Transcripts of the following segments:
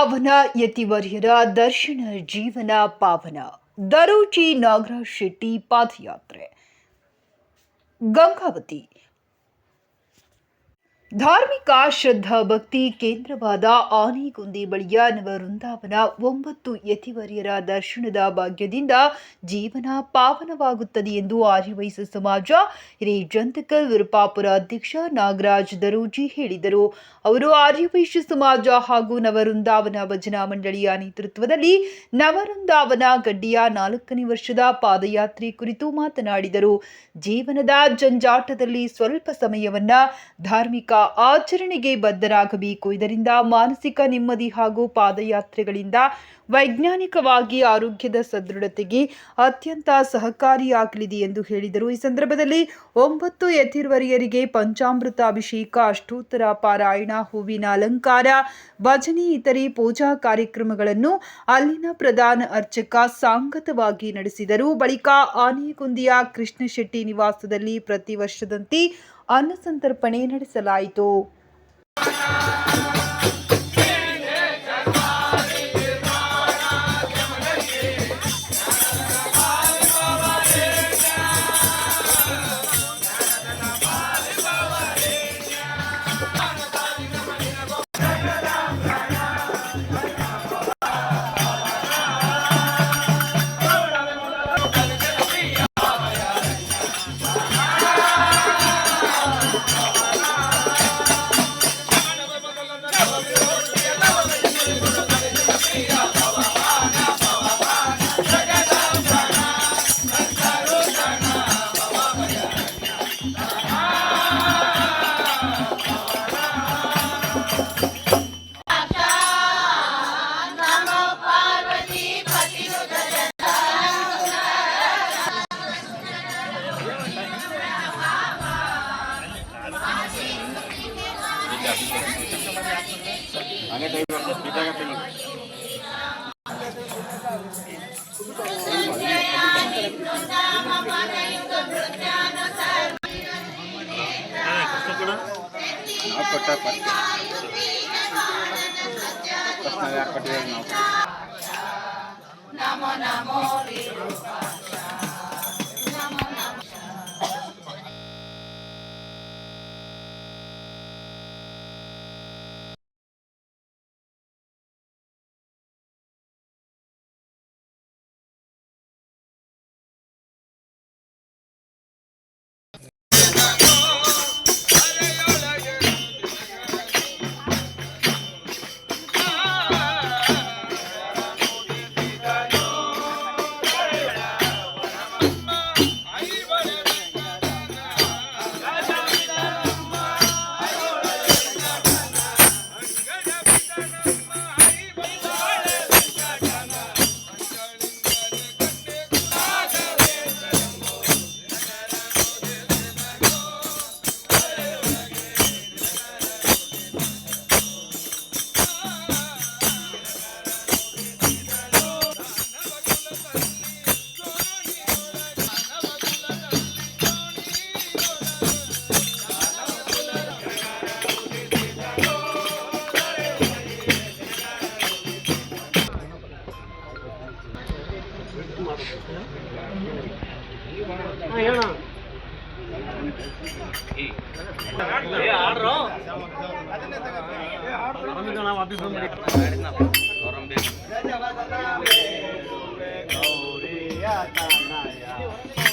ವೃಂದಾವನ ಯತಿವರ್ಯರ ದರ್ಶನ ಜೀವನ ಪಾವನ ದರೋಜಿ ನಾಗರಾಜ್ ಶೆಟ್ಟಿ ಪಾದಯಾತ್ರೆ ಗಂಗಾವತಿ ಧಾರ್ಮಿಕ ಶ್ರದ್ಧಾ ಭಕ್ತಿ ಕೇಂದ್ರವಾದ ಆನೆಗುಂದಿ ಬಳಿಯ ನವವೃಂದಾವನ ಒಂಬತ್ತು ಯತಿವರ್ಯರ ದರ್ಶನದ ಭಾಗ್ಯದಿಂದ ಜೀವನ ಪಾವನವಾಗುತ್ತದೆ ಎಂದು ಆರ್ಯವೈಸ ಸಮಾಜ ಹಿರೇಜಂತಕಲ್ ವಿರುಪಾಪುರ ಅಧ್ಯಕ್ಷ ನಾಗರಾಜ್ ದರೋಜಿ ಹೇಳಿದರು. ಅವರು ಆರ್ಯವೈಶ್ಯ ಸಮಾಜ ಹಾಗೂ ನವವೃಂದಾವನ ಭಜನಾ ಮಂಡಳಿಯ ನೇತೃತ್ವದಲ್ಲಿ ನವವೃಂದಾವನ ಗಡ್ಡಿಯ ನಾಲ್ಕನೇ ವರ್ಷದ ಪಾದಯಾತ್ರೆ ಕುರಿತು ಮಾತನಾಡಿದರು. ಜೀವನದ ಜಂಜಾಟದಲ್ಲಿ ಸ್ವಲ್ಪ ಸಮಯವನ್ನ ಧಾರ್ಮಿಕ ಆಚರಣೆಗೆ ಬದ್ಧರಾಗಬೇಕು. ಇದರಿಂದ ಮಾನಸಿಕ ನೆಮ್ಮದಿ ಹಾಗೂ ಪಾದಯಾತ್ರೆಗಳಿಂದ ವೈಜ್ಞಾನಿಕವಾಗಿ ಆರೋಗ್ಯದ ಸದೃಢತೆಗೆ ಅತ್ಯಂತ ಸಹಕಾರಿಯಾಗಲಿದೆ ಎಂದು ಹೇಳಿದರು. ಈ ಸಂದರ್ಭದಲ್ಲಿ ಒಂಬತ್ತು ಯತಿರ್ವರಿಯರಿಗೆ ಪಂಚಾಮೃತ ಅಭಿಷೇಕ, ಅಷ್ಟೋತ್ತರ ಪಾರಾಯಣ, ಹೂವಿನ ಅಲಂಕಾರ, ಭಜನೆ, ಇತರೆ ಪೂಜಾ ಕಾರ್ಯಕ್ರಮಗಳನ್ನು ಅಲ್ಲಿನ ಪ್ರಧಾನ ಅರ್ಚಕ ಸಾಂಗತವಾಗಿ ನಡೆಸಿದರು. ಬಳಿಕ ಆನೆಗುಂದಿಯ ಕೃಷ್ಣ ಶೆಟ್ಟಿ ನಿವಾಸದಲ್ಲಿ ಪ್ರತಿ ವರ್ಷದಂತೆ ಅನ್ನಸಂತರ್ಪಣೆ ನಡೆಸಲಾಯಿತು. ಅದಕ್ಕೆ Yeah, yeah, yeah.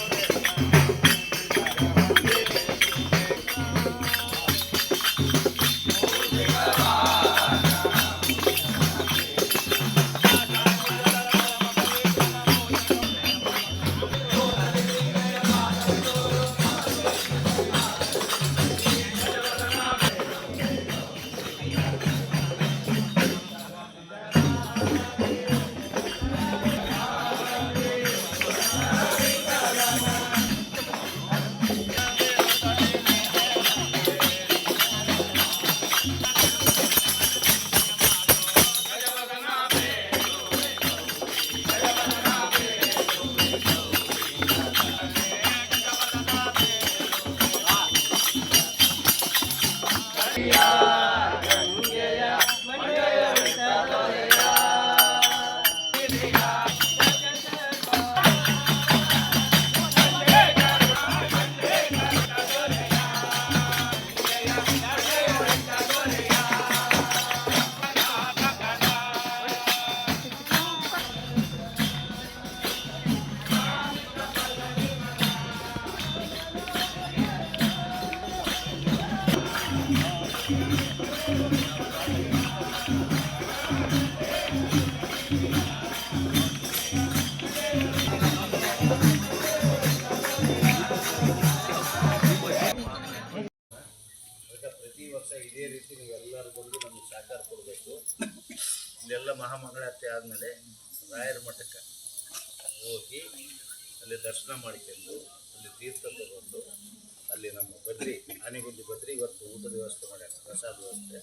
ದರ್ಶನ ಮಾಡಿಕೊಂಡು ಅಲ್ಲಿ ತೀರ್ಥ ತಗೊಂಡು ಅಲ್ಲಿ ನಮ್ಮ ಬದ್ರಿ, ಆನೆಗುಂದಿ ಬದ್ರಿ ಇವತ್ತು ಊಟದ ವ್ಯವಸ್ಥೆ ಮಾಡ್ಯಾರ ಪ್ರಸಾದ ವ್ಯವಸ್ಥೆ.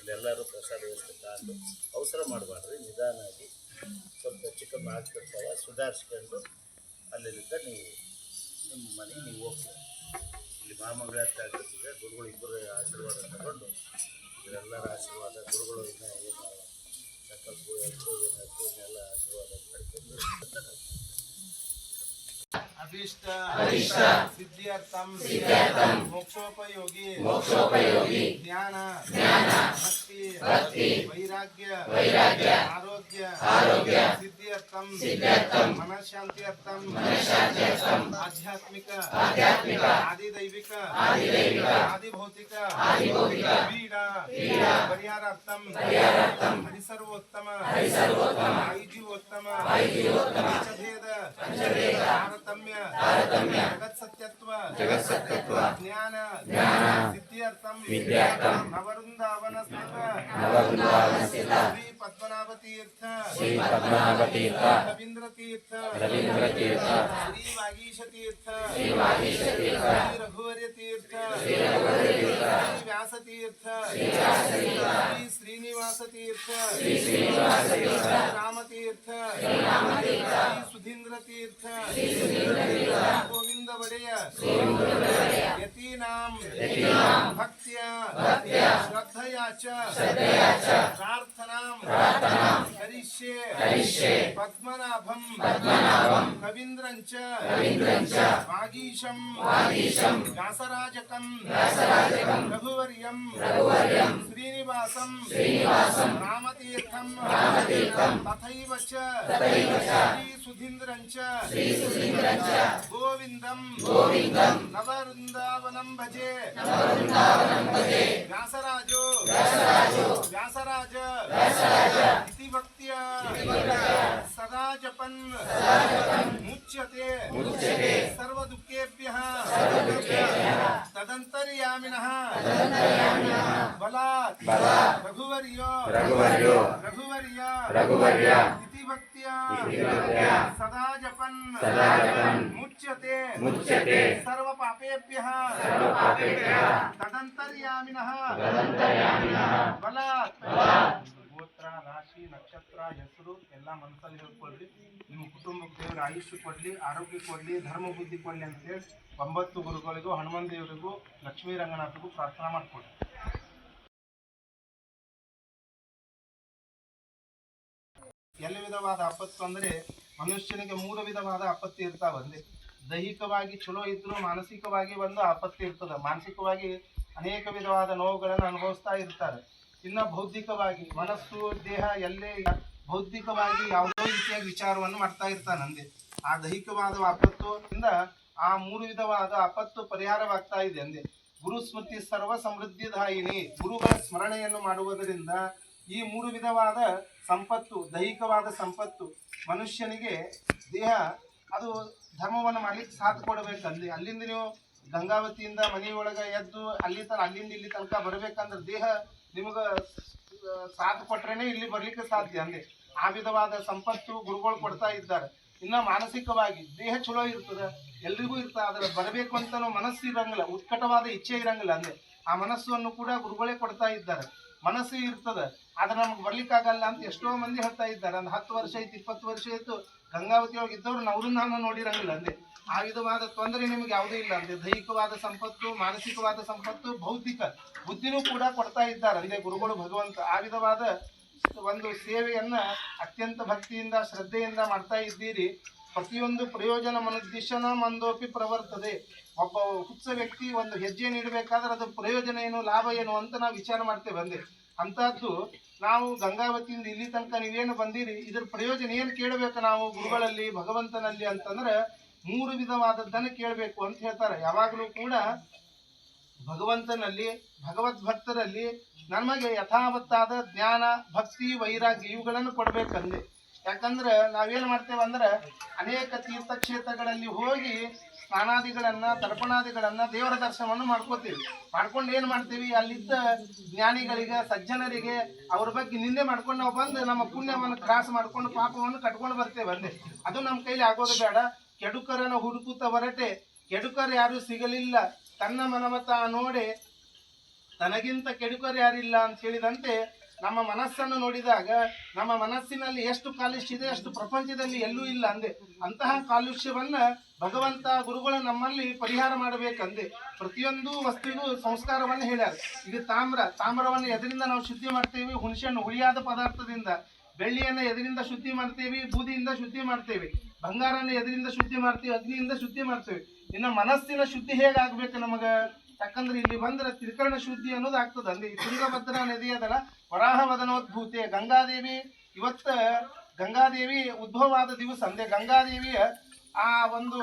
ಇಲ್ಲೆಲ್ಲರೂ ಪ್ರಸಾದ ವ್ಯವಸ್ಥೆ ತಗೊಂಡು ಅವಸರ ಮಾಡಬಾರ್ದು. ನಿಧಾನಾಗಿ ಸ್ವಲ್ಪ ಚಿಕ್ಕ ಆಗ್ತಿರ್ತಾವ ಸುಧಾರಿಸ್ಕೊಂಡು ಅಲ್ಲಿಂದ ನೀವು ನಿಮ್ಮ ಮನೆಗೆ ನೀವು ಹೋಗ್ತೀವಿ ಇಲ್ಲಿ ಮಹಾಮಂಗಳಾರತಿ ಆಗಿರ್ತೀವಿ ಗುರುಗಳು ಇಬ್ಬರು ಆಶೀರ್ವಾದ ತಗೊಂಡು ಇವರೆಲ್ಲರ ಆಶೀರ್ವಾದ, ಗುರುಗಳು ಇನ್ನೂ ಏನು ಸಂಕಲ್ಪ ಎಲ್ಲ ಆಶೀರ್ವಾದ ಪಡ್ಕೊಂಡು ಅಭೀಷ್ಟ ಸಿದ್ಧಿಯರ್ಥಂ ಮೋಕ್ಷೋಪಯೋಗಿ ಮೋಕ್ಷೋಪಯೋಗಿ ಜ್ಞಾನ ಜ್ಞಾನ ಭಕ್ತಿ ಭಕ್ತಿ ವೈರಾಗ್ಯ ವೈರಾಗ್ಯ ಆರೋಗ್ಯ ಆರೋಗ್ಯ ಸಿದ್ಧಿಯರ್ಥಂ ಸಿದ್ಧಿಯರ್ಥಂ ಮನಃಶಾಂತಿಯರ್ಥಂ ಮನಃಶಾಂತಿಯರ್ಥಂ ಆಧ್ಯಾತ್ಮಿಕ ಆಧ್ಯಾತ್ಮಿಕ ಆದಿದೈವಿಕ ಆದಿದೈವಿಕ ಆದಿಭೌತಿಕ ಆದಿಭೌತಿಕ ಪೀಡ ಪೀಡ ಪರಿಹಾರಾರ್ಥಂ ಪರಿಹಾರಾರ್ಥಂ ಹರಿಸರ್ವೋತ್ತಮ ಹರಿಸರ್ವೋತ್ತಮ ಐಜೀವೋತ್ತಮ ಐಜೀವೋತ್ತಮ ಪಂಚಭೇದ. ಪಂಚಭೇದ. ತಾರತಮ್ಯ. ತಾರತಮ್ಯ. ಜಗತ್ ಸತ್ಯತ್ವ ಜಗತ್ ಸತ್ಯತ್ವ ಜ್ಞಾನ. ಜ್ಞಾನ. ಸಿದ್ಧಿಯರ್ಥಂ ವಿದ್ಯಾರ್ಥಂ. ನವವೃಂದಾವನ ಸ್ಥಿತ ನವರುಂದಾವನ ಸ್ಥಿತ ಶ್ರೀ ಪದ್ಮನಾಭ ತೀರ್ಥ ಶ್ರೀ ಪದ್ಮನಾಭ ತೀರ್ಥ ರವೀಂದ್ರ ತೀರ್ಥ ರವೀಂದ್ರ ತೀರ್ಥ ಶ್ರೀ ವಾಗೀಶ ತೀರ್ಥ ಶ್ರೀ ವಾಗೀಶ ತೀರ್ಥ ಶ್ರೀ ರಘುವರ್ಯ ತೀರ್ಥ ಶ್ರೀ ರಘುವರ್ಯ ತೀರ್ಥ ಶ್ರೀ ವ್ಯಾಸ ತೀರ್ಥ ಶ್ರೀ ವ್ಯಾಸ ತೀರ್ಥ ಶ್ರೀ ಶ್ರೀನಿವಾಸ ತೀರ್ಥ ಶ್ರೀ ಶ್ರೀನಿವಾಸ ತೀರ್ಥ ರಾಮ ತೀರ್ಥ ಶ್ರೀ ರಾಮ ತೀರ್ಥ ಶ್ರೀ ಸುಧೀಂದ್ರ ತೀರ್ಥ ಶ್ರೀ ಸುಧೀಂದ್ರ ತೀರ್ಥ ಗೋವಿಂದ ಒಡೆಯ ಗೋವಿಂದ ಒಡೆಯ ಯತೀನಾಂ ಯತೀನಾಂ ಭಕ್ತ್ಯ ಭಕ್ತ್ಯ ಶ್ರದ್ಧಯಾ ಚ ಶ್ರದ್ಧಯಾ ಚ ಪ್ರಾರ್ಥನಾಂ ಪ್ರಾರ್ಥನಾಂ ಕರಿಷ್ಯೆ ಕರಿಷ್ಯೆ ಪದ್ಮನಾಭಂ ಪದ್ಮನಾಭಂ ಕವೀಂದ್ರಂ ಚ ಕವೀಂದ್ರಂ ಚ ವಾಗೀಶಂ ವಾಗೀಶಂ ವ್ಯಾಸರಾಜಕಂ ವ್ಯಾಸರಾಜಕಂ ರಘುವರ್ಯಂ ರಘುವರ್ಯಂ ಶ್ರೀನಿವಾಸಂ ಶ್ರೀನಿವಾಸಂ ರಾಮತೀರ್ಥಂ ರಾಮತೀರ್ಥಂ ತಥೈವ ಚ ತಥೈವ ಚ ಶ್ರೀ ಸುಧೀಂದ್ರಂ ಚ ಶ್ರೀ ಸುಧೀಂದ್ರಂ ಚ ಗೋವಿಂದಂ ಗೋವಿಂದಂ ನವವೃಂದಾವನಂ ಭಜೆ ನವವೃಂದಾವನಂ ಭಜೆ ವ್ಯಾಸರಾಜೋ ವ್ಯಾಸರಾಜೋ ವ್ಯಾಸರಾಜ ವ್ಯಾಸರಾಜ ಇತಿ सदा जपन्। मुच्यते। सर्वदुःखेभ्यः। तदन्तर्यामिनः। बलात्। रघुवर्यो। रघुवर्यो। रघुवर्य। रघुवर्य। इति भक्त्या। सदा जपन्। मुच्यते। मुच्यते। सर्वपापेभ्यः। सर्वपापेभ्यः। तदन्तर्यामिनः। तदन्तर्यामिनः। ಆಯುಷ್ಯ ಕೊಡ್ಲಿ, ಆರೋಗ್ಯ ಕೊಡ್ಲಿ, ಧರ್ಮ ಬುದ್ಧಿ ಕೊಡ್ಲಿ ಅಂತೇಳಿ ಒಂಬತ್ತು ಗುರುಗಳಿಗೂ, ಹನುಮನ್ ದೇವರಿಗೂ, ಲಕ್ಷ್ಮೀ ರಂಗನಾಥಗೂ ಪ್ರಾರ್ಥನಾ ಮಾಡಿಕೊಡ್ರಿ ಎಲ್ಲ ವಿಧವಾದ ಆಪತ್ತು ಅಂದ್ರೆ ಮನುಷ್ಯನಿಗೆ ಮೂರು ವಿಧವಾದ ಆಪತ್ತು ಇರ್ತಾವ ಅಂದ್ರೆ ದೈಹಿಕವಾಗಿ ಚಲೋ ಇದ್ರು ಮಾನಸಿಕವಾಗಿ ಒಂದು ಆಪತ್ತು ಇರ್ತದೆ. ಮಾನಸಿಕವಾಗಿ ಅನೇಕ ವಿಧವಾದ ನೋವುಗಳನ್ನು ಅನುಭವಿಸ್ತಾ ಇರ್ತಾರೆ. ಇನ್ನ ಬೌದ್ಧಿಕವಾಗಿ ಮನಸ್ಸು, ದೇಹ ಎಲ್ಲೇ ಬೌದ್ಧಿಕವಾಗಿ ಯಾವುದೋ ರೀತಿಯಾಗಿ ವಿಚಾರವನ್ನು ಮಾಡ್ತಾ ಇರ್ತಾನಂದೆ ಆ ದೈಹಿಕವಾದ ಆಪತ್ತು ಇಂದ ಆ ಮೂರು ವಿಧವಾದ ಆಪತ್ತು ಪರಿಹಾರವಾಗ್ತಾ ಇದೆ ಅಂದೆ. ಗುರು ಸ್ಮೃತಿ ಸರ್ವ ಸಮೃದ್ಧಿದಾಯಿನಿ ಗುರುಗಳ ಸ್ಮರಣೆಯನ್ನು ಮಾಡುವುದರಿಂದ ಈ ಮೂರು ವಿಧವಾದ ಸಂಪತ್ತು, ದೈಹಿಕವಾದ ಸಂಪತ್ತು, ಮನುಷ್ಯನಿಗೆ ದೇಹ, ಅದು ಧರ್ಮವನ್ನು ಮಾಡ್ಲಿಕ್ಕೆ ಸಾಥ್ ಕೊಡಬೇಕಂದ್ರೆ ಅಲ್ಲಿಂದ ನೀವು ಗಂಗಾವತಿಯಿಂದ ಮನೆಯೊಳಗೆ ಎದ್ದು ಅಲ್ಲಿ ತನ, ಅಲ್ಲಿಂದ ಇಲ್ಲಿ ತನಕ ಬರ್ಬೇಕಂದ್ರೆ ದೇಹ ನಿಮಗೆ ಸಾಥ್ ಕೊಟ್ರೇನೆ ಇಲ್ಲಿ ಬರ್ಲಿಕ್ಕೆ ಸಾಧ್ಯ ಅಂದೆ. ಆ ವಿಧವಾದ ಸಂಪತ್ತು ಗುರುಗಳು ಕೊಡ್ತಾ ಇದ್ದಾರೆ. ಇನ್ನ ಮಾನಸಿಕವಾಗಿ ದೇಹ ಚಲೋ ಇರ್ತದೆ, ಎಲ್ರಿಗೂ ಇರ್ತದೆ ಅದ್ರ ಬರಬೇಕು ಅಂತ ಮನಸ್ಸು ಇರಂಗಿಲ್ಲ, ಉತ್ಕಟವಾದ ಇಚ್ಛೆ ಇರಂಗಿಲ್ಲ ಅಂದ್ರೆ ಆ ಮನಸ್ಸನ್ನು ಕೂಡ ಗುರುಗಳೇ ಕೊಡ್ತಾ ಇದ್ದಾರೆ. ಮನಸ್ಸು ಇರ್ತದೆ, ಆದ್ರೆ ನಮ್ಗೆ ಬರ್ಲಿಕ್ಕಾಗಲ್ಲ ಅಂತ ಎಷ್ಟೋ ಮಂದಿ ಹೇಳ್ತಾ ಇದ್ದಾರೆ. ಒಂದು ಹತ್ತು ವರ್ಷ ಆಯ್ತು, ಇಪ್ಪತ್ತು ವರ್ಷ ಆಯ್ತು ಗಂಗಾವತಿ ಒಳಗೆ ಇದ್ದವ್ರು ನಾವು ನಾನು ನೋಡಿರಂಗಿಲ್ಲ ಅಂದೆ ಆ ವಿಧವಾದ ತೊಂದರೆ ನಿಮಗೆ ಯಾವುದೂ ಇಲ್ಲ ಅಂದ್ರೆ ದೈಹಿಕವಾದ ಸಂಪತ್ತು, ಮಾನಸಿಕವಾದ ಸಂಪತ್ತು ಬೌದ್ಧಿಕ ಬುದ್ಧಿನೂ ಕೂಡ ಕೊಡ್ತಾ ಇದ್ದಾರೆ. ಅಂದ್ರೆ ಗುರುಗಳು ಭಗವಂತ ಆ ವಿಧವಾದ ಒಂದು ಸೇವೆಯನ್ನ ಅತ್ಯಂತ ಭಕ್ತಿಯಿಂದ, ಶ್ರದ್ಧೆಯಿಂದ ಮಾಡ್ತಾ ಇದ್ದೀರಿ. ಪ್ರತಿಯೊಂದು ಪ್ರಯೋಜನ ಮನುದ್ದೇಶನ ಮಂದೋಪಿ ಪ್ರವರ್ತದೆ. ಒಬ್ಬ ಹುಚ್ಚ ವ್ಯಕ್ತಿ ಒಂದು ಹೆಜ್ಜೆ ನೀಡಬೇಕಾದ್ರೆ ಅದು ಪ್ರಯೋಜನ ಏನು, ಲಾಭ ಏನು ಅಂತ ನಾವು ವಿಚಾರ ಮಾಡ್ತೇವೆ ಬಂದೆ. ಅಂತಹದ್ದು ನಾವು ಗಂಗಾವತಿಯಿಂದ ಇಲ್ಲಿ ತನಕ ನೀವೇನು ಬಂದಿರಿ, ಇದ್ರ ಪ್ರಯೋಜನ ಏನು ಕೇಳಬೇಕು ನಾವು ಗುರುಗಳಲ್ಲಿ, ಭಗವಂತನಲ್ಲಿ ಅಂತಂದ್ರೆ ಮೂರು ವಿಧವಾದದ್ದನ್ನು ಕೇಳಬೇಕು ಅಂತ ಹೇಳ್ತಾರೆ. ಯಾವಾಗಲೂ ಕೂಡ ಭಗವಂತನಲ್ಲಿ ಭಗವದ್ ಭಕ್ತರಲ್ಲಿ ನಮಗೆ ಯಥಾವತ್ತಾದ ಜ್ಞಾನ, ಭಕ್ತಿ ವೈರಾಗ್ಯ ಇವುಗಳನ್ನು ಕೊಡ್ಬೇಕಂದೆ ಯಾಕಂದ್ರೆ ನಾವೇನ್ ಮಾಡ್ತೇವೆ ಅಂದ್ರೆ ಅನೇಕ ತೀರ್ಥಕ್ಷೇತ್ರಗಳಲ್ಲಿ ಹೋಗಿ ಸ್ನಾನಾದಿಗಳನ್ನ, ತರ್ಪಣಾದಿಗಳನ್ನ ದೇವರ ದರ್ಶನವನ್ನು ಮಾಡ್ಕೋತೀವಿ. ಮಾಡ್ಕೊಂಡು ಏನ್ ಮಾಡ್ತೀವಿ? ಅಲ್ಲಿದ್ದ ಜ್ಞಾನಿಗಳಿಗೆ, ಸಜ್ಜನರಿಗೆ ಅವ್ರ ಬಗ್ಗೆ ನಿನ್ನೆ ಮಾಡ್ಕೊಂಡು ನಾವು ಬಂದು ನಮ್ಮ ಪುಣ್ಯವನ್ನು ಕ್ರಾಸ್ ಮಾಡ್ಕೊಂಡು ಪಾಪವನ್ನು ಕಟ್ಕೊಂಡು ಬರ್ತೇವೆ ಅಂದೆ ಅದು ನಮ್ಮ ಕೈಲಿ ಆಗೋದು ಬೇಡ. ಕೆಡುಕರನ್ನು ಹುಡುಕುತ್ತ ಹೊರಟೆ. ಕೆಡುಕರು ಯಾರು ಸಿಗಲಿಲ್ಲ. ತನ್ನ ಮನಮತ ನೋಡಿ ತನಗಿಂತ ಕೆಡುಕರು ಯಾರಿಲ್ಲ ಅಂತ ಹೇಳಿದಂತೆ ನಮ್ಮ ಮನಸ್ಸನ್ನು ನೋಡಿದಾಗ ನಮ್ಮ ಮನಸ್ಸಿನಲ್ಲಿ ಎಷ್ಟು ಕಾಲುಷ್ಯ ಇದೆ ಅಷ್ಟು ಪ್ರಪಂಚದಲ್ಲಿ ಎಲ್ಲೂ ಇಲ್ಲ ಅಂದೆ. ಅಂತಹ ಕಾಲುಷ್ಯವನ್ನ ಭಗವಂತ ಗುರುಗಳು ನಮ್ಮಲ್ಲಿ ಪರಿಹಾರ ಮಾಡಬೇಕಂದೆ. ಪ್ರತಿಯೊಂದು ವಸ್ತುವಿಗೂ ಸಂಸ್ಕಾರವನ್ನು ಹೇಳ್ಯಾರ. ಇದು ತಾಮ್ರ. ತಾಮ್ರವನ್ನು ಎದರಿಂದ ನಾವು ಶುದ್ಧಿ ಮಾಡ್ತೇವೆ, ಹುಣಸೆಹಣ್ಣು ಹುಳಿಯಾದ ಪದಾರ್ಥದಿಂದ. ಬೆಳ್ಳಿಯನ್ನು ಎದರಿಂದ ಶುದ್ಧಿ ಮಾಡ್ತೇವೆ, ಬೂದಿಯಿಂದ ಶುದ್ಧಿ ಮಾಡ್ತೇವೆ. ಬಂಗಾರನ ಎದರಿಂದ ಶುದ್ಧಿ ಮಾಡ್ತೇವೆ, ಅಗ್ನಿಯಿಂದ ಶುದ್ಧಿ ಮಾಡ್ತೇವೆ. ಇನ್ನು ಮನಸ್ಸಿನ ಶುದ್ಧಿ ಹೇಗಾಗಬೇಕು ನಮಗ? ಯಾಕಂದ್ರೆ ಇಲ್ಲಿ ಬಂದ್ರೆ ತ್ರಿಕರ್ಣ ಶುದ್ಧಿ ಅನ್ನೋದು ಆಗ್ತದೆ. ಈ ತುಂಗಭದ್ರಾ ನದಿ ಅದಲ್ಲ ವರಾಹ ವದನೋದ್ಭೂತೆ ಗಂಗಾದೇವಿ. ಇವತ್ತ ಗಂಗಾದೇವಿ ಉದ್ಭವ ಆದ ದಿವಸ. ಅಂದ್ರೆ ಗಂಗಾದೇವಿಯ ಆ ಒಂದು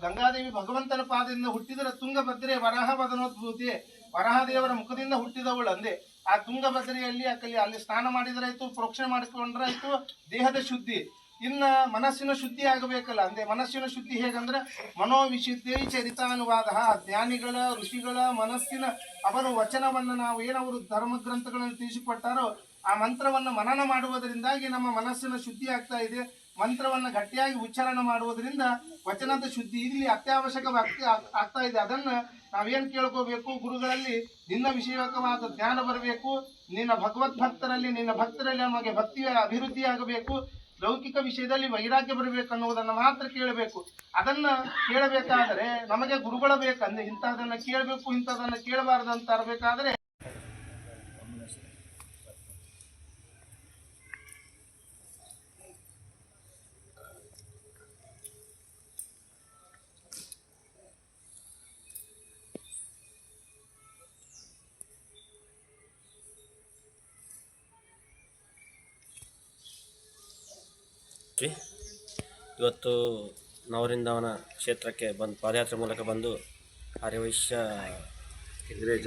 ಗಂಗಾದೇವಿ ಭಗವಂತನ ಪಾದದಿಂದ ಹುಟ್ಟಿದರೆ ತುಂಗಭದ್ರೆ ವರಾಹ ವದನೋದ್ಭೂತಿ ವರಾಹದೇವರ ಮುಖದಿಂದ ಹುಟ್ಟಿದವಳು. ಅಂದೆ ಆ ತುಂಗಭದ್ರೆಯಲ್ಲಿ ಅಕಲಿ ಅಲ್ಲಿ ಸ್ನಾನ ಮಾಡಿದ್ರಾಯ್ತು, ಪ್ರೋಕ್ಷಣೆ ಮಾಡಿಕೊಂಡ್ರಾಯ್ತು ದೇಹದ ಶುದ್ಧಿ. ಇನ್ನ ಮನಸ್ಸಿನ ಶುದ್ಧಿ ಆಗಬೇಕಲ್ಲ. ಅಂದ್ರೆ ಮನಸ್ಸಿನ ಶುದ್ಧಿ ಹೇಗಂದ್ರೆ ಮನೋವಿಶುದ್ಧಿ ಚರಿತಾನುವಾದ. ಜ್ಞಾನಿಗಳ, ಋಷಿಗಳ ಮನಸ್ಸಿನ ಅವರ ವಚನವನ್ನು ನಾವು ಏನವರು ಧರ್ಮ ಗ್ರಂಥಗಳನ್ನು ತಿಳಿಸಿಕೊಟ್ಟಾರೋ ಆ ಮಂತ್ರವನ್ನು ಮನನ ಮಾಡುವುದರಿಂದಾಗಿ ನಮ್ಮ ಮನಸ್ಸಿನ ಶುದ್ಧಿ ಆಗ್ತಾ ಇದೆ. ಮಂತ್ರವನ್ನು ಗಟ್ಟಿಯಾಗಿ ಉಚ್ಚಾರಣೆ ಮಾಡುವುದರಿಂದ ವಚನದ ಶುದ್ಧಿ ಇಲ್ಲಿ ಅತ್ಯವಶ್ಯಕವಾಗಿ ಆಗ್ತಾ ಇದೆ. ಅದನ್ನು ನಾವೇನ್ ಕೇಳ್ಕೋಬೇಕು? ಗುರುಗಳಲ್ಲಿ ನಿನ್ನ ವಿಷಯಕವಾದ ಜ್ಞಾನ ಬರಬೇಕು. ನಿನ್ನ ಭಗವದ್ ಭಕ್ತರಲ್ಲಿ ನಿನ್ನ ಭಕ್ತರಲ್ಲಿ ನಮಗೆ ಭಕ್ತಿಯ ಅಭಿವೃದ್ಧಿ ಆಗಬೇಕು. ಲೌಕಿಕ ವಿಷಯದಲ್ಲಿ ವೈರಾಗ್ಯ ಬರಬೇಕು ಅನ್ನುವುದನ್ನು ಮಾತ್ರ ಕೇಳಬೇಕು. ಅದನ್ನ ಕೇಳಬೇಕಾದರೆ ನಮಗೆ ಗುರುಗಳ ಬೇಕಂದ್ರೆ ಇಂಥದನ್ನ ಕೇಳಬೇಕು ಇಂಥದನ್ನ ಕೇಳಬಾರದು ಅಂತ ಇರಬೇಕಾದ್ರೆ ಶ್ರೀ ಇವತ್ತು ನವರಿಂದವನ ಕ್ಷೇತ್ರಕ್ಕೆ ಬಂದು ಪಾದಯಾತ್ರೆ ಮೂಲಕ ಬಂದು ಆರ್ಯವೈಶ್ಯ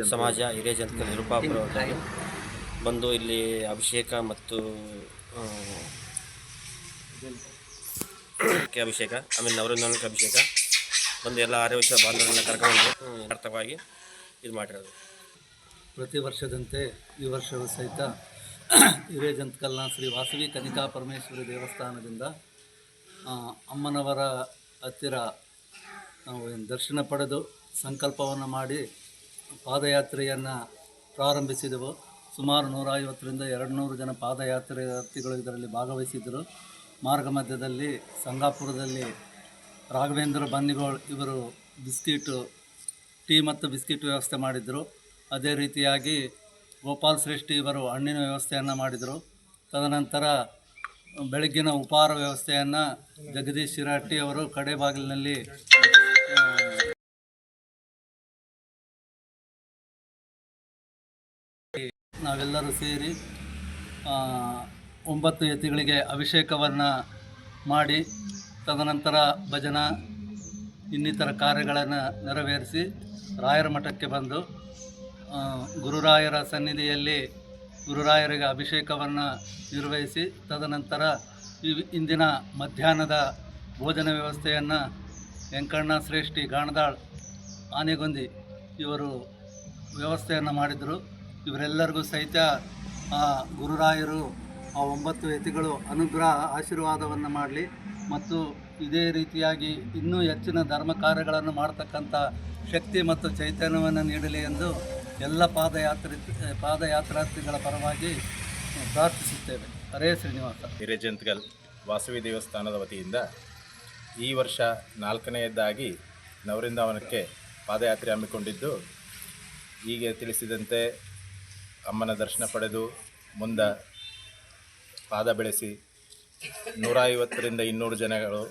ಸಮಾಜ ಹಿರಿಯ ಜನತೆ ನಿರುಪಾಪುರವಾಗಿ ಬಂದು ಇಲ್ಲಿ ಅಭಿಷೇಕ ಮತ್ತು ಅಭಿಷೇಕ ಆಮೇಲೆ ನವರಿಂದವನಕ್ಕೆ ಅಭಿಷೇಕ ಬಂದು ಎಲ್ಲ ಆರ್ಯವೈಶ್ಯ ಬಾಂಧವರನ್ನ ಕರ್ಕೊಂಡು ಅರ್ಥವಾಗಿ ಇದು ಮಾಡಿರೋದು. ಪ್ರತಿ ವರ್ಷದಂತೆ ಈ ವರ್ಷವೂ ಸಹಿತ ಹಿರೇಜಂತಕಲ್ನ ಶ್ರೀ ವಾಸವಿ ಕನಿಕಾ ಪರಮೇಶ್ವರಿ ದೇವಸ್ಥಾನದಿಂದ ಅಮ್ಮನವರ ಹತ್ತಿರ ನಾವು ದರ್ಶನ ಪಡೆದು ಸಂಕಲ್ಪವನ್ನು ಮಾಡಿ ಪಾದಯಾತ್ರೆಯನ್ನು ಪ್ರಾರಂಭಿಸಿದೆವು. ಸುಮಾರು ನೂರ ಐವತ್ತರಿಂದ ಎರಡು ನೂರು ಜನ ಪಾದಯಾತ್ರೆಗಳು ಇದರಲ್ಲಿ ಭಾಗವಹಿಸಿದ್ದರು. ಮಾರ್ಗ ಮಧ್ಯದಲ್ಲಿ ಸಂಗಾಪುರದಲ್ಲಿ ರಾಘವೇಂದ್ರ ಬನ್ನಿಗೋಳ್ ಇವರು ಬಿಸ್ಕಿಟು, ಟೀ ಮತ್ತು ಬಿಸ್ಕಿಟ್ ವ್ಯವಸ್ಥೆ ಮಾಡಿದರು ಅದೇ ರೀತಿಯಾಗಿ ಗೋಪಾಲ್ ಶ್ರೇಷ್ಠಿ ಇವರು ಹಣ್ಣಿನ ವ್ಯವಸ್ಥೆಯನ್ನು ಮಾಡಿದರು ತದನಂತರ ಬೆಳಗ್ಗಿನ ಉಪಹಾರ ವ್ಯವಸ್ಥೆಯನ್ನು ಜಗದೀಶ್ ಶಿರಾಟ್ಟಿ ಅವರು ಕಡೆ ಬಾಗಿಲಿನಲ್ಲಿ ನಾವೆಲ್ಲರೂ ಸೇರಿ ಒಂಬತ್ತು ಯತಿಗಳಿಗೆ ಅಭಿಷೇಕವನ್ನು ಮಾಡಿ, ತದನಂತರ ಭಜನ, ಇನ್ನಿತರ ಕಾರ್ಯಗಳನ್ನು ನೆರವೇರಿಸಿ ರಾಯರ ಮಠಕ್ಕೆ ಬಂದು ಗುರುರಾಯರ ಸನ್ನಿಧಿಯಲ್ಲಿ ಗುರುರಾಯರಿಗೆ ಅಭಿಷೇಕವನ್ನು ನಿರ್ವಹಿಸಿ ತದನಂತರ ಈ ಇಂದಿನ ಮಧ್ಯಾಹ್ನದ ಭೋಜನ ವ್ಯವಸ್ಥೆಯನ್ನು ವೆಂಕಣ್ಣ ಶ್ರೇಷ್ಠಿ ಗಾಣದಾಳ್ ಆನೆಗೊಂದಿ ಇವರು ವ್ಯವಸ್ಥೆಯನ್ನು ಮಾಡಿದರು. ಇವರೆಲ್ಲರಿಗೂ ಸಹಿತ ಗುರುರಾಯರು ಆ ಒಂಬತ್ತು ಯತಿಗಳು ಅನುಗ್ರಹ ಆಶೀರ್ವಾದವನ್ನು ಮಾಡಲಿ ಮತ್ತು ಇದೇ ರೀತಿಯಾಗಿ ಇನ್ನೂ ಹೆಚ್ಚಿನ ಧರ್ಮ ಕಾರ್ಯಗಳನ್ನು ಮಾಡತಕ್ಕಂಥ ಶಕ್ತಿ ಮತ್ತು ಚೈತನ್ಯವನ್ನು ನೀಡಲಿ ಎಂದು ಎಲ್ಲ ಪಾದಯಾತ್ರಿ ಪಾದಯಾತ್ರಾರ್ಥಿಗಳ ಪರವಾಗಿ ಪ್ರಾರ್ಥಿಸುತ್ತೇವೆ. ಹರೇ ಶ್ರೀನಿವಾಸ. ಹಿರೇಜಂತ್ಗಲ್ ವಾಸವಿ ದೇವಸ್ಥಾನದ ವತಿಯಿಂದ ಈ ವರ್ಷ ನಾಲ್ಕನೆಯದ್ದಾಗಿ ನವರಿಂದಾವನಕ್ಕೆ ಪಾದಯಾತ್ರೆ ಹಮ್ಮಿಕೊಂಡಿದ್ದು, ಹೀಗೆ ತಿಳಿಸಿದಂತೆ ಅಮ್ಮನ ದರ್ಶನ ಪಡೆದು ಮುಂದ ಪಾದ ಬೆಳೆಸಿ ನೂರ ಐವತ್ತರಿಂದ ಇನ್ನೂರು ಜನಗಳು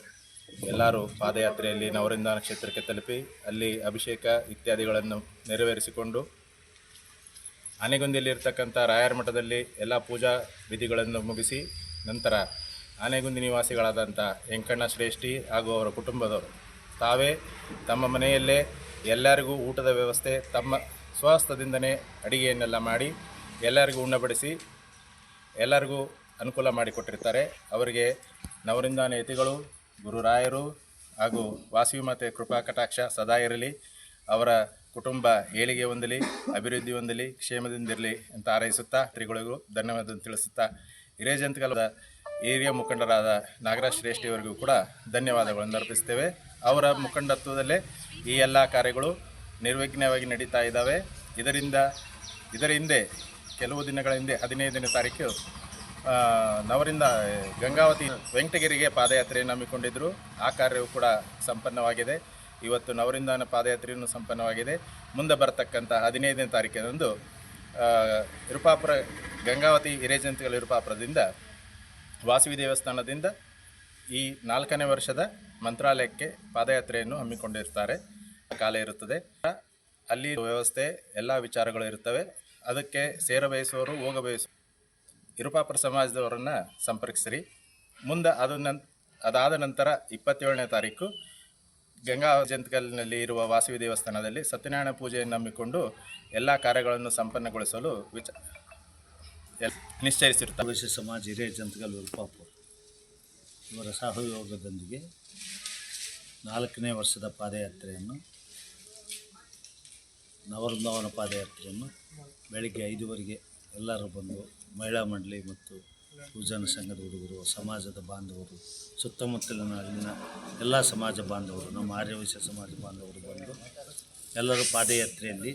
ಎಲ್ಲರೂ ಪಾದಯಾತ್ರೆಯಲ್ಲಿ ನವರಿಂದಾನ ಕ್ಷೇತ್ರಕ್ಕೆ ತಲುಪಿ ಅಲ್ಲಿ ಅಭಿಷೇಕ ಇತ್ಯಾದಿಗಳನ್ನು ನೆರವೇರಿಸಿಕೊಂಡು ಆನೆಗುಂದಿಯಲ್ಲಿ ಇರ್ತಕ್ಕಂಥ ರಾಯರ ಮಠದಲ್ಲಿ ಎಲ್ಲ ಪೂಜಾ ವಿಧಿಗಳನ್ನು ಮುಗಿಸಿ ನಂತರ ಆನೆಗುಂದಿ ನಿವಾಸಿಗಳಾದಂಥ ವೆಂಕಣ್ಣ ಶ್ರೇಷ್ಠಿ ಹಾಗೂ ಅವರ ಕುಟುಂಬದವರು. ತಾವೇ ತಮ್ಮ ಮನೆಯಲ್ಲೇ ಎಲ್ಲರಿಗೂ ಊಟದ ವ್ಯವಸ್ಥೆ, ತಮ್ಮ ಸ್ವಹಸ್ತದಿಂದನೇ ಅಡಿಗೆಯನ್ನೆಲ್ಲ ಮಾಡಿ ಎಲ್ಲರಿಗೂ ಉಣ್ಣಬಡಿಸಿ ಎಲ್ಲರಿಗೂ ಅನುಕೂಲ ಮಾಡಿಕೊಟ್ಟಿರ್ತಾರೆ. ಅವರಿಗೆ ನವರಿಂದಾನ ಯತಿಗಳು, ಗುರುರಾಯರು ಹಾಗೂ ವಾಸವಿ ಮಾತೆ ಕೃಪಾ ಕಟಾಕ್ಷ ಸದಾ ಇರಲಿ. ಅವರ ಕುಟುಂಬ ಏಳಿಗೆ ಹೊಂದಲಿ, ಅಭಿವೃದ್ಧಿ ಹೊಂದಲಿ, ಕ್ಷೇಮದಿಂದಿರಲಿ ಅಂತ ಹಾರೈಸುತ್ತಾ ತ್ರಿಗಳಿಗೂ ಧನ್ಯವಾದ ತಿಳಿಸುತ್ತಾ ಹಿರೇಜಂತಕಲದ ಹಿರಿಯ ಮುಖಂಡರಾದ ನಾಗರಾಜ್ ಶ್ರೇಷ್ಠಿಯವರಿಗೂ ಕೂಡ ಧನ್ಯವಾದಗಳನ್ನು ಅರ್ಪಿಸ್ತೇವೆ ಅವರ ಮುಖಂಡತ್ವದಲ್ಲೇ ಈ ಎಲ್ಲ ಕಾರ್ಯಗಳು ನಿರ್ವಿಘ್ನವಾಗಿ ನಡೀತಾ ಇದ್ದಾವೆ. ಇದರಿಂದ, ಇದರ ಹಿಂದೆ, ಕೆಲವು ದಿನಗಳ ಹಿಂದೆ ಹದಿನೈದನೇ ತಾರೀಕು ನವರಿಂದ ಗಂಗಾವತಿ ವೆಂಕಟಗಿರಿಗೆ ಪಾದಯಾತ್ರೆಯನ್ನು ಹಮ್ಮಿಕೊಂಡಿದ್ದರು. ಆ ಕಾರ್ಯವು ಕೂಡ ಸಂಪನ್ನವಾಗಿದೆ. ಇವತ್ತು ನವರಿಂದಾನ ಪಾದಯಾತ್ರೆಯನ್ನು ಸಂಪನ್ನವಾಗಿದೆ. ಮುಂದೆ ಬರತಕ್ಕಂಥ ಹದಿನೈದನೇ ತಾರೀಕಿನಂದು ಇರುಪಾಪುರ ಗಂಗಾವತಿ ಹಿರೇಜಂತಿಗಳ ಇರುಪಾಪುರದಿಂದ, ವಾಸವಿ ದೇವಸ್ಥಾನದಿಂದ ಈ ನಾಲ್ಕನೇ ವರ್ಷದ ಮಂತ್ರಾಲಯಕ್ಕೆ ಪಾದಯಾತ್ರೆಯನ್ನು ಹಮ್ಮಿಕೊಂಡಿರ್ತಾರೆ. ಕಾಲ ಇರುತ್ತದೆ. ಅಲ್ಲಿ ವ್ಯವಸ್ಥೆ, ಎಲ್ಲ ವಿಚಾರಗಳು ಇರುತ್ತವೆ. ಅದಕ್ಕೆ ಸೇರ ಬಯಸುವವರು, ಹೋಗ ಬಯಸು ಇರುಪಾಪುರ ಸಮಾಜದವರನ್ನು ಸಂಪರ್ಕಿಸಿರಿ. ಮುಂದೆ ಅದು ನನ್ ಅದಾದ ನಂತರ ಇಪ್ಪತ್ತೇಳನೇ ತಾರೀಕು ಗಂಗಾ ಜಂತಕಲ್ನಲ್ಲಿ ಇರುವ ವಾಸವಿ ದೇವಸ್ಥಾನದಲ್ಲಿ ಸತ್ಯನಾರಾಯಣ ಪೂಜೆಯನ್ನು ನಂಬಿಕೊಂಡು ಎಲ್ಲ ಕಾರ್ಯಗಳನ್ನು ಸಂಪನ್ನಗೊಳಿಸಲು ವಿಚ ನಿಶ್ಚಯಿಸಿರುತ್ತೆ ಪ್ರವೇಶ ಸಮಾಜ ಹಿರಿಯ ಜಂತಕಲ್ ಉಲ್ಪಾಪುರ ಇವರ ಸಹಯೋಗದೊಂದಿಗೆ ನಾಲ್ಕನೇ ವರ್ಷದ ಪಾದಯಾತ್ರೆಯನ್ನು ನವವೃಂದಾವನ ಪಾದಯಾತ್ರೆಯನ್ನು ಬೆಳಗ್ಗೆ ಐದುವರೆಗೆ ಎಲ್ಲರೂ ಬಂದು ಮಹಿಳಾ ಮಂಡಳಿ ಮತ್ತು ಪೂಜನ ಸಂಘದ ಹುಡುಗರು, ಸಮಾಜದ ಬಾಂಧವರು ಸುತ್ತಮುತ್ತಲಿನ ಅಲ್ಲಿನ ಎಲ್ಲ ಸಮಾಜ ಬಾಂಧವರು, ನಮ್ಮ ಆರ್ಯವೈಶ್ಯ ಸಮಾಜ ಬಾಂಧವರು ಬಂದು ಎಲ್ಲರೂ ಪಾದಯಾತ್ರೆಯಲ್ಲಿ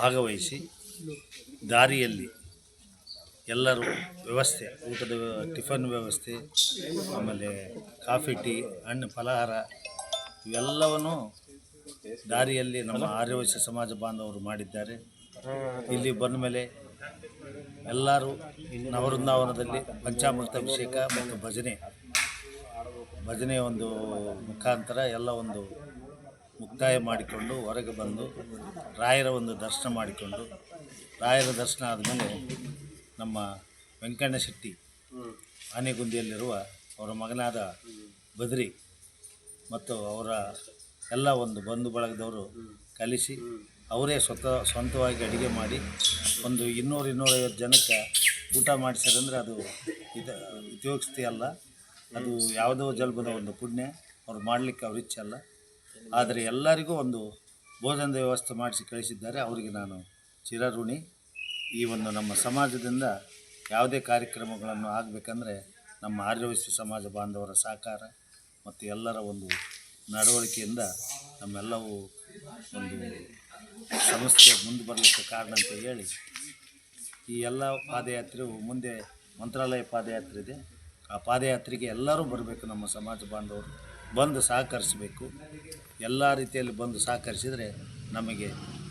ಭಾಗವಹಿಸಿ, ದಾರಿಯಲ್ಲಿ ಎಲ್ಲರೂ ವ್ಯವಸ್ಥೆ, ಊಟದ ಟಿಫನ್ ವ್ಯವಸ್ಥೆ, ಆಮೇಲೆ ಕಾಫಿ, ಟೀ, ಹಣ್ಣು, ಫಲಹಾರ ಇವೆಲ್ಲವನ್ನು ದಾರಿಯಲ್ಲಿ ನಮ್ಮ ಆರ್ಯವೈಶ್ಯ ಸಮಾಜ ಬಾಂಧವರು ಮಾಡಿದ್ದಾರೆ. ಇಲ್ಲಿ ಬಂದ ಮೇಲೆ ಎಲ್ಲರೂ ನವವೃಂದಾವನದಲ್ಲಿ ಪಂಚಾಮೃತ ಅಭಿಷೇಕ ಮತ್ತು ಭಜನೆ ಭಜನೆ ಒಂದು ಮುಖಾಂತರ ಎಲ್ಲ ಒಂದು ಮುಕ್ತಾಯ ಮಾಡಿಕೊಂಡು ಹೊರಗೆ ಬಂದು ರಾಯರ ಒಂದು ದರ್ಶನ ಮಾಡಿಕೊಂಡು, ರಾಯರ ದರ್ಶನ ಆದಮೇಲೆ ನಮ್ಮ ವೆಂಕಣ್ಣ ಶೆಟ್ಟಿ ಆನೆಗುಂದಿಯಲ್ಲಿರುವ ಅವರ ಮಗನಾದ ಬದ್ರಿ ಮತ್ತು ಅವರ ಎಲ್ಲ ಒಂದು ಬಂಧು ಬಳಗದವರು ಕಲಿಸಿ ಅವರೇ ಸ್ವತಃ ಸ್ವಂತವಾಗಿ ಅಡುಗೆ ಮಾಡಿ ಒಂದು ಇನ್ನೂರು ಇನ್ನೂರೈವತ್ತು ಜನಕ್ಕೆ ಊಟ ಮಾಡಿಸ್ಯಾರಂದ್ರೆ ಅದು ಇದು ಅಲ್ಲ ಅದು ಯಾವುದೋ ಜಲ್ಬದ ಒಂದು ಪುಣ್ಯ, ಅವ್ರು ಮಾಡಲಿಕ್ಕೆ ಅವ್ರ ಇಚ್ಛೆ ಅಲ್ಲ. ಆದರೆ ಎಲ್ಲರಿಗೂ ಒಂದು ಭೋಜನದ ವ್ಯವಸ್ಥೆ ಮಾಡಿಸಿ ಕಳಿಸಿದ್ದಾರೆ. ಅವರಿಗೆ ನಾನು ಚಿರಋಣಿ. ಈ ಒಂದು ನಮ್ಮ ಸಮಾಜದಿಂದ ಯಾವುದೇ ಕಾರ್ಯಕ್ರಮಗಳನ್ನು ಆಗಬೇಕಂದ್ರೆ ನಮ್ಮ ಆರ್ಯವೈಶ್ಯ ಸಮಾಜ ಬಾಂಧವರ ಸಹಕಾರ ಮತ್ತು ಎಲ್ಲರ ಒಂದು ನಡವಳಿಕೆಯಿಂದ ನಮ್ಮೆಲ್ಲವೂ ಒಂದು ಸಂಸ್ಥೆ ಮುಂದೆ ಬರಲಿಕ್ಕೆ ಕಾರಣ ಅಂತ ಹೇಳಿ ಈ ಎಲ್ಲ ಪಾದಯಾತ್ರೆಯು ಮುಂದೆ ಮಂತ್ರಾಲಯ ಪಾದಯಾತ್ರೆ ಇದೆ. ಆ ಪಾದಯಾತ್ರೆಗೆ ಎಲ್ಲರೂ ಬರಬೇಕು ನಮ್ಮ ಸಮಾಜ ಬಾಂಧವರು. ಬಂದು ಸಹಕರಿಸಬೇಕು. ಎಲ್ಲ ರೀತಿಯಲ್ಲಿ ಬಂದು ಸಹಕರಿಸಿದರೆ ನಮಗೆ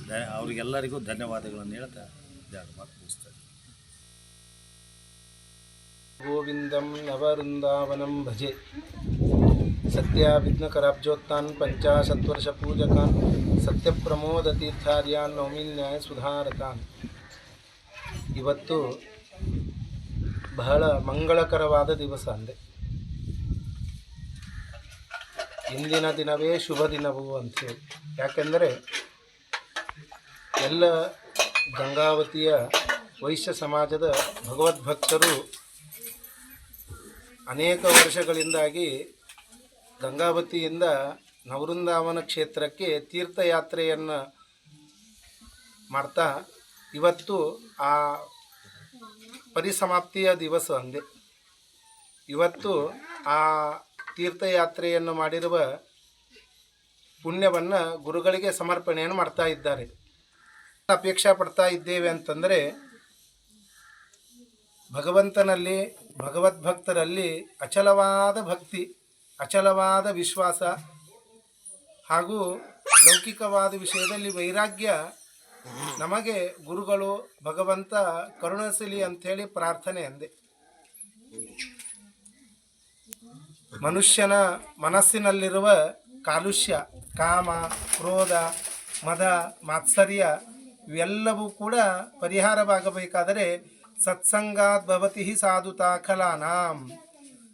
ದ, ಅವರಿಗೆಲ್ಲರಿಗೂ ಧನ್ಯವಾದಗಳನ್ನು ಹೇಳ್ತಾ ಎರಡು ಮಾತು ಮುಗಿಸ್ತಾರೆ ಗೋವಿಂದಂ ನವವೃಂದಾವನಂ ಭಜೆ. ಸತ್ಯವಿಘ್ನಕರಬ್ಜೋತ್ತಾನ್ ಪಂಚಾಶತ್ವರ್ಷ ಪೂಜಕಾನ್. ಸತ್ಯ ಪ್ರಮೋದ ತೀರ್ಥಾರ್ಯಾನ್ ನೌಮಿನ್ಯಾಯ ಸುಧಾರಕಾನ್. ಇವತ್ತು ಬಹಳ ಮಂಗಳಕರವಾದ ದಿವಸ ಅಂದೆ. ಇಂದಿನ ದಿನವೇ ಶುಭ ದಿನವು ಅಂಥೇಳಿ. ಯಾಕೆಂದರೆ ಎಲ್ಲ ಗಂಗಾವತಿಯ ವೈಶ್ಯ ಸಮಾಜದ ಭಗವದ್ಭಕ್ತರು ಅನೇಕ ವರ್ಷಗಳಿಂದಾಗಿ ಗಂಗಾವತಿಯಿಂದ ನವೃಂದಾವನ ಕ್ಷೇತ್ರಕ್ಕೆ ತೀರ್ಥಯಾತ್ರೆಯನ್ನು ಮಾಡ್ತಾ ಇವತ್ತು ಆ ಪರಿಸಮಾಪ್ತಿಯ ದಿವಸ ಅಂದೆ. ಇವತ್ತು ಆ ತೀರ್ಥಯಾತ್ರೆಯನ್ನು ಮಾಡಿರುವ ಪುಣ್ಯವನ್ನು ಗುರುಗಳಿಗೆ ಸಮರ್ಪಣೆಯನ್ನು ಮಾಡ್ತಾ ಇದ್ದಾರೆ. ಅಪೇಕ್ಷೆ ಪಡ್ತಾ ಇದ್ದೇವೆ ಅಂತಂದರೆ, ಭಗವಂತನಲ್ಲಿ, ಭಗವದ್ಭಕ್ತರಲ್ಲಿ ಅಚಲವಾದ ಭಕ್ತಿ, ಅಚಲವಾದ ವಿಶ್ವಾಸ ಹಾಗೂ ಲೌಕಿಕವಾದ ವಿಷಯದಲ್ಲಿ ವೈರಾಗ್ಯ ನಮಗೆ ಗುರುಗಳು ಭಗವಂತ ಕರುಣಿಸಲಿ ಅಂಥೇಳಿ ಪ್ರಾರ್ಥನೆ ಅಂದೆ. ಮನುಷ್ಯನ ಮನಸ್ಸಿನಲ್ಲಿರುವ ಕಾಲುಷ್ಯ, ಕಾಮ, ಕ್ರೋಧ, ಮದ, ಮಾತ್ಸರ್ಯ ಇವೆಲ್ಲವೂ ಕೂಡ ಪರಿಹಾರವಾಗಬೇಕಾದರೆ ಸತ್ಸಂಗಾತ್ ಭವತಿ ಸಾಧುತಾ ಕಲಾನಾಂ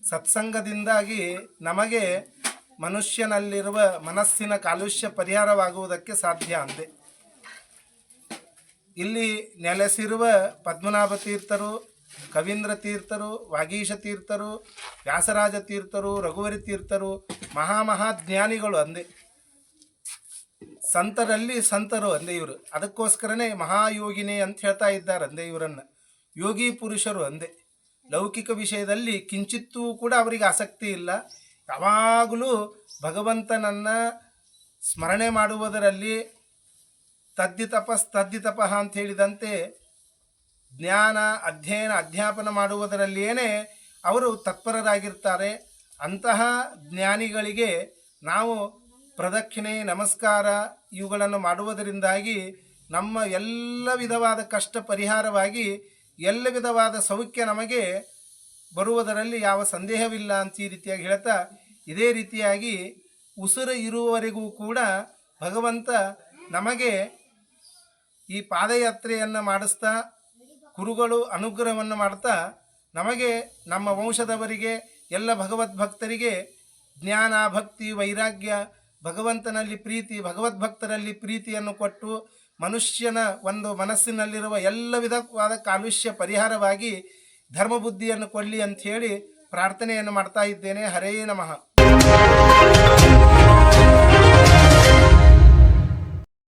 ಸತ್ಸಂಗದಿಂದಾಗಿ ನಮಗೆ ಮನುಷ್ಯನಲ್ಲಿರುವ ಮನಸ್ಸಿನ ಕಾಲುಷ್ಯ ಪರಿಹಾರವಾಗುವುದಕ್ಕೆ ಸಾಧ್ಯ ಅಂದೆ. ಇಲ್ಲಿ ನೆಲೆಸಿರುವ ಪದ್ಮನಾಭ ತೀರ್ಥರು ಕವೀಂದ್ರ ತೀರ್ಥರು, ವಾಗೀಶ ತೀರ್ಥರು, ವ್ಯಾಸರಾಜ ತೀರ್ಥರು, ರಘುವರಿ ತೀರ್ಥರು ಮಹಾಮಹಾಜ್ಞಾನಿಗಳು ಅಂದೆ. ಸಂತರಲ್ಲಿ ಸಂತರು ಅಂದೆ ಇವರು. ಅದಕ್ಕೋಸ್ಕರನೇ ಮಹಾಯೋಗಿನಿ ಅಂತ ಹೇಳ್ತಾ ಇದ್ದಾರೆ ಅಂದೆ ಇವರನ್ನು. ಯೋಗಿ ಪುರುಷರು ಅಂದೆ. ಲೌಕಿಕ ವಿಷಯದಲ್ಲಿ ಕಿಂಚಿತ್ತೂ ಕೂಡ ಅವರಿಗೆ ಆಸಕ್ತಿ ಇಲ್ಲ. ಯಾವಾಗಲೂ ಭಗವಂತನನ್ನು ಸ್ಮರಣೆ ಮಾಡುವುದರಲ್ಲಿ ತದ್ದಿ ತಪಸ್ ತದ್ದಿ ತಪ ಅಂತ ಹೇಳಿದಂತೆ ಜ್ಞಾನ, ಅಧ್ಯಯನ, ಅಧ್ಯಾಪನ ಮಾಡುವುದರಲ್ಲಿಯೇ ಅವರು ತತ್ಪರರಾಗಿರ್ತಾರೆ. ಅಂತಹ ಜ್ಞಾನಿಗಳಿಗೆ ನಾವು ಪ್ರದಕ್ಷಿಣೆ, ನಮಸ್ಕಾರ ಇವುಗಳನ್ನು ಮಾಡುವುದರಿಂದಾಗಿ ನಮ್ಮ ಎಲ್ಲ ವಿಧವಾದ ಕಷ್ಟ ಪರಿಹಾರವಾಗಿ ಎಲ್ಲ ವಿಧವಾದ ಸೌಖ್ಯ ನಮಗೆ ಬರುವುದರಲ್ಲಿ ಯಾವ ಸಂದೇಹವಿಲ್ಲ ಅಂತ ಈ ರೀತಿಯಾಗಿ ಹೇಳ್ತಾ ಇದೇ ರೀತಿಯಾಗಿ ಉಸಿರು ಇರುವವರೆಗೂ ಕೂಡ ಭಗವಂತ ನಮಗೆ ಈ ಪಾದಯಾತ್ರೆಯನ್ನು ಮಾಡಿಸ್ತಾ, ಗುರುಗಳು ಅನುಗ್ರಹವನ್ನು ಮಾಡ್ತಾ, ನಮಗೆ ನಮ್ಮ ವಂಶದವರಿಗೆ, ಎಲ್ಲ ಭಗವದ್ಭಕ್ತರಿಗೆ ಜ್ಞಾನ, ಭಕ್ತಿ, ವೈರಾಗ್ಯ, ಭಗವಂತನಲ್ಲಿ ಪ್ರೀತಿ, ಭಗವದ್ಭಕ್ತರಲ್ಲಿ ಪ್ರೀತಿಯನ್ನು ಕೊಟ್ಟು, ಮನುಷ್ಯನ ಒಂದು ಮನಸ್ಸಿನಲ್ಲಿರುವ ಎಲ್ಲ ವಿಧವಾದ ಕಾಲುಷ್ಯ ಪರಿಹಾರವಾಗಿ ಧರ್ಮಬುದ್ಧಿಯನ್ನು ಕೊಡಲಿ ಅಂಥೇಳಿ ಪ್ರಾರ್ಥನೆಯನ್ನು ಮಾಡ್ತಾ ಇದ್ದೇನೆ. ಹರೇ ನಮಃ.